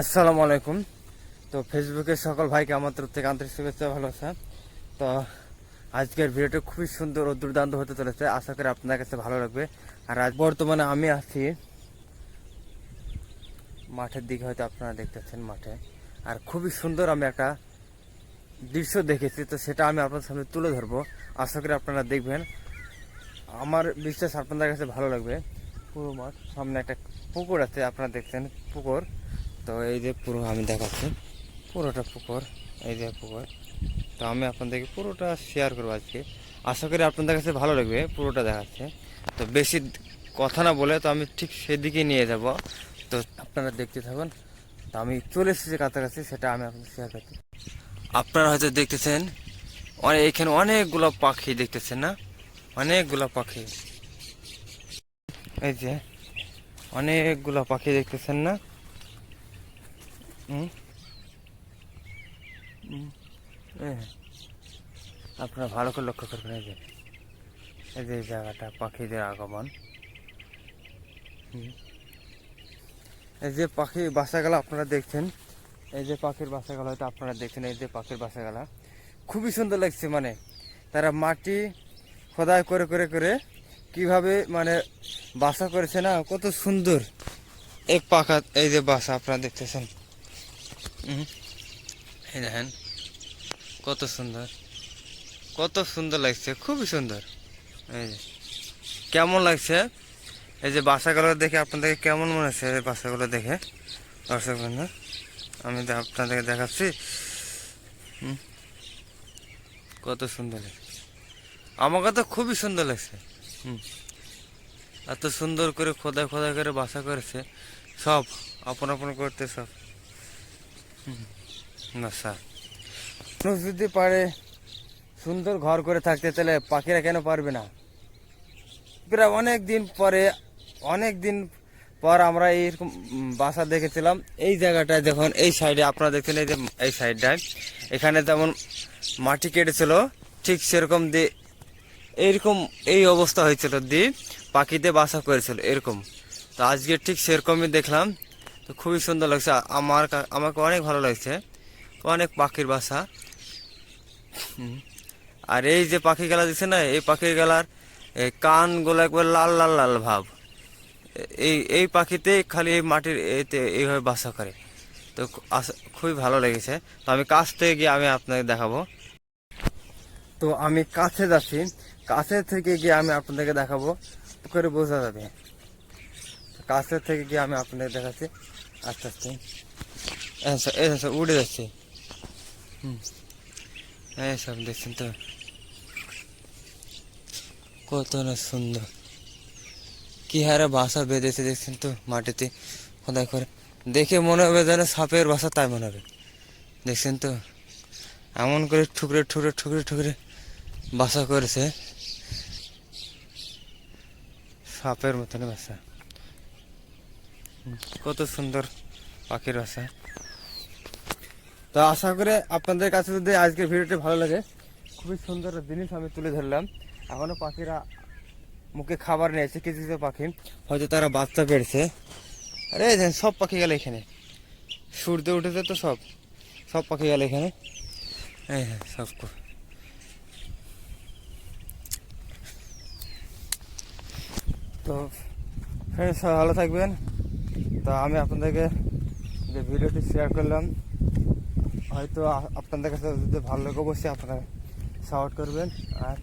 আসসালামু আলাইকুম। তো ফেসবুকের সকল ভাইকে আমার তরফ থেকে আন্তরিক শুভেচ্ছা ভালোবাসা তো আজকের ভিডিওটা খুবই সুন্দর ও দুর্দান্ত হতে চলেছে। আশা করি আপনার কাছে ভালো লাগবে। আর আজ বর্তমানে আমি আছি মাঠের দিকে, হয়তো আপনারা দেখতেছেন মাঠে। আর খুবই সুন্দর আমি একটা দৃশ্য দেখেছি, তো সেটা আমি আপনার সামনে তুলে ধরবো। আশা করি আপনারা দেখবেন। আমার বিশ্বাস আপনাদের কাছে ভালো লাগবে। পুরো মাঠ, সামনে একটা পুকুর আছে, আপনারা দেখছেন পুকুর। তো এই যে পুরো আমি দেখাচ্ছি। পুরোটা পুকুর, এই যে পুকুর। তো আমি আপনাদেরকে পুরোটা শেয়ার করব আজকে। আশা করি আপনাদের কাছে ভালো লাগবে পুরোটা দেখাচ্ছে। তো বেশি কথা না বলে তো আমি ঠিক সেদিকে নিয়ে যাব। তো আপনারা দেখতে থাকুন। তো আমি চলে এসেছি কাছাকাছি, সেটা আমি আপনাদের শেয়ার করছি আপনারা হয়তো দেখতেছেন অনেক এখানে অনেকগুলো পাখি দেখতেছেন না? অনেকগুলো পাখি। এই যে, অনেকগুলো পাখি দেখতেছেন না? আপনারা ভালো করে লক্ষ্য করবেন, এই যে এই যে জায়গাটা, পাখিদের আগমন। এই যে পাখি বাসাগুলো আপনারা দেখছেন, এই যে পাখির বাসাগুলো হয়তো আপনারা দেখছেন, এই যে পাখির বাসাগুলো। খুবই সুন্দর লাগছে মানে তারা মাটি খোদাই করে করে করে কীভাবে মানে বাসা করেছে না, কত সুন্দর। এক পাখা, এই যে বাসা, আপনারা দেখতেছেন। এই দেখেন, কত সুন্দর কত সুন্দর লাগছে, খুবই সুন্দর। এই কেমন লাগছে? এই যে বাসাগুলো দেখে আপনাদেরকে কেমন মনে হচ্ছে, এই বাসাগুলো দেখে? দর্শক বন্ধু, আমি আপনাদেরকে দেখাচ্ছি। কত সুন্দর লাগছে। আমাকে তো খুবই সুন্দর লাগছে। হুম, এত সুন্দর করে খোদা খোদা করে বাসা করেছে। সব, আপন আপন করতে সব। মানুষ যদি পারে, সুন্দর ঘর করে থাকতে, তাহলে পাখিরা কেন পারবে না? প্রায় অনেক দিন পরে, অনেক দিন পর আমরা এইরকম বাসা দেখেছিলাম। এই জায়গাটায় যখন এই সাইডে আপনারা দেখছেন, এই যে এই সাইডটায় এখানে যেমন মাটি কেটেছিল, ঠিক সেরকম দিয়ে এইরকম এই অবস্থা হয়েছিল দিয়ে পাখিতে বাসা করেছিল, এরকম। তো আজকে ঠিক সেরকমই দেখলাম। তো খুবই সুন্দর লাগছে। আমার আমাকে অনেক ভালো লাগছে। অনেক পাখির বাসা। আর এই যে পাখি গেলা দিচ্ছে না, এই পাখির গেলার কানগুলো একবার লাল লাল লাল ভাব। এই এই পাখিতে খালি এই মাটির এতে এইভাবে বাসা করে। তো খুবই ভালো লেগেছে। তো আমি কাছ থেকে গিয়ে আমি আপনাকে দেখাবো। তো আমি কাছে যাচ্ছি। কাছে থেকে গিয়ে আমি আপনাদেরকে দেখাবো। করে বোঝা যাবে। কাছে থেকে গিয়ে আমি আপনাদের দেখাচ্ছি। আস্তে আস্তে। সব উড়ে যাচ্ছে। হুম। এই সব দেখছেন তো। কত না সুন্দর। কি হারে বাসা বেঁধেছে দেখছেন তো মাটিতে। খোদাই করে। দেখে মনে হবে যেন সাপের বাসা, তাই মনে হবে। দেখছেন তো? এমন করে ঠুকরে ঠুকরে ঠুকরে ঠুকরে বাসা করেছে। সাপের মতন বাসা। কত সুন্দর পাখির বাসা। তো আশা করে আপনাদের কাছে যদি আজকের ভিডিওটি ভালো লাগে, খুবই সুন্দর জিনিস আমি তুলে ধরলাম। এখনও পাখিরা মুখে খাবার নিয়েছে কিছু কিছু পাখি। হয়তো তারা বাচ্চা পেড়ছে আরে সব পাখি গেল এখানে। সূর্য উঠেছে তো সব। সব পাখি গেল এখানে। এই হ্যাঁ সব তো ফ্রেন্ডস ভালো থাকবেন। তো আমি আপনাদেরকে যে ভিডিওটি শেয়ার করলাম, হয়তো আপনাদের কাছে যদি ভালো লাগে, অবশ্যই আপনারা সাপোর্ট করবেন। আর